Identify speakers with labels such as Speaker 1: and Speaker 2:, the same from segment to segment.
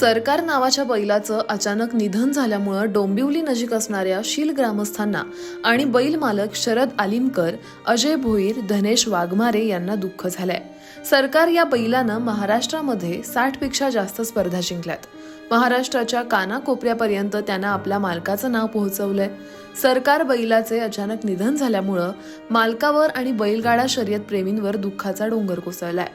Speaker 1: सरकार नावाच्या बैलाचं अचानक निधन झाल्यामुळं डोंबिवली नजीक असणाऱ्या शील ग्रामस्थांना आणि बैल मालक शरद आलिमकर अजय भोईर धनेश वाघमारे यांना दुःख झालंय. सरकार या बैलानं महाराष्ट्रामध्ये साठपेक्षा जास्त स्पर्धा जिंकल्यात. महाराष्ट्राच्या कानाकोपऱ्यापर्यंत त्यानं आपल्या मालकाचं नाव पोहोचवलंय. सरकार बैलाचे अचानक निधन झाल्यामुळं मालकावर आणि बैलगाडा शर्यत प्रेमींवर दुःखाचा डोंगर कोसळलाय.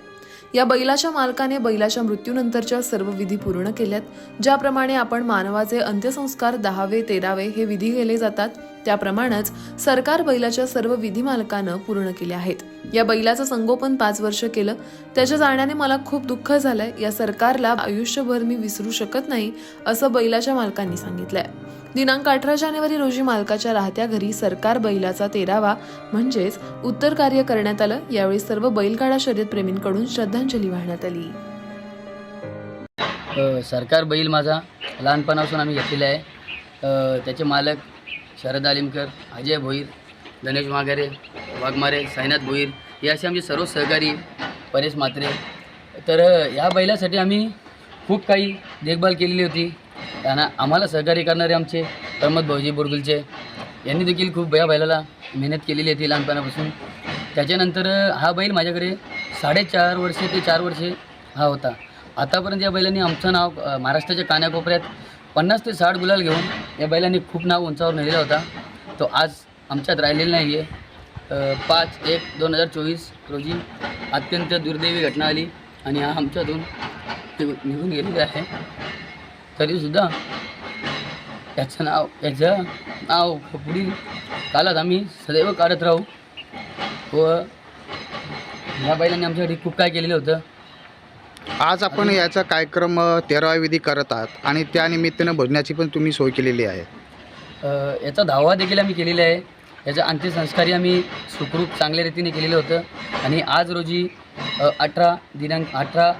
Speaker 1: या बैलाच्या मालकाने बैलाच्या मृत्यूनंतरच्या सर्व विधी पूर्ण केल्यात. ज्याप्रमाणे आपण मानवाचे अंत्यसंस्कार दहावे तेरावे हे विधी केले जातात त्याप्रमाणेच सरकार बैलाच्या सर्व विधी मालकानं पूर्ण केले आहेत. या बैलाचं संगोपन पाच वर्ष केलं. त्याच्या जाण्याने मला खूप दुःख झालंय. या सरकारला आयुष्यभर मी विसरू शकत नाही असं बैलाच्या मालकांनी सांगितलंय. दिनांक अठरा जानेवारी रोजी मालकाच्या राहत्या घरी सरकार बैलाचा तेरावा म्हणजेच उत्तर कार्य करण्यात आलं. यावेळी सर्व बैलगाडा शर्यत प्रेमींकडून श्रद्धांजली वाहण्यात आली.
Speaker 2: सरकार बैल माझा लहानपणापासून आम्ही घेतलेला आहे. त्याचे मालक शरद आलिमकर अजय भोईर गणेश माघारे वाघमारे साईनाथ भोईर हे असे आमचे सर्व सहकारी परेश मात्रे तर या बैलासाठी आम्ही खूप काही देखभाल केलेली होती. त्यांना आम्हाला सहकार्य करणारे आमचे प्रमोद भाऊजी बोरगुलचे. यांनी देखील खूप या बैलाला मेहनत केलेली होती लहानपणापासून. त्याच्यानंतर हा बैल माझ्याकडे साडेचार वर्षे ते चार वर्षे हा होता. आतापर्यंत या बैलांनी आमचं नाव महाराष्ट्राच्या कानाकोपऱ्यात पन्नास ते साठ गुलाल घेऊन या बैलांनी खूप नाव उंचावर नेलेला होता. तो आज आमच्यात राहिलेला नाही आहे पाच एक दोन हजार चोवीस रोजी अत्यंत दुर्दैवी घटना आली आणि हा आमच्यातून निघून गेलेला आहे. तरीसुद्धा याचं नाव याचं नाव पुढील काळात आम्ही सदैव काढत राहू. व ह्या बैलांनी आमच्यासाठी खूप काय केलेलं होतं.
Speaker 3: आज आपण याचा कार्यक्रम तेरावा विधी करत आहात आणि त्या निमित्तानं भोजनाची पण तुम्ही सोय केलेली आहे.
Speaker 2: अ, याचा धावा देखील आम्ही केलेला आहे. याचा अंत्यसंस्कारही आम्ही सुखरूप चांगल्या रीतीने केलेलं होतं. आणि आज रोजी अठरा दिनांक अठरा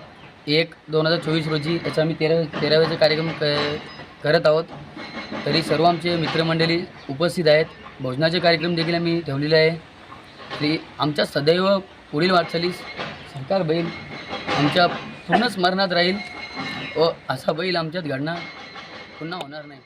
Speaker 2: एक दोन हजार चोवीस रोजी याचा आम्ही तेरा तेराव्याचा कार्यक्रम क करत आहोत. तरी सर्व आमचे मित्रमंडळी उपस्थित आहेत. भोजनाचे कार्यक्रम देखील आम्ही ठेवलेले आहे. तरी आमच्या सदैव पुढील वाटचालीस सरकार बैल आमच्या पूर्ण स्मरणात राहील व असा बैल आमच्यात घडणार पुन्हा होणार नाही.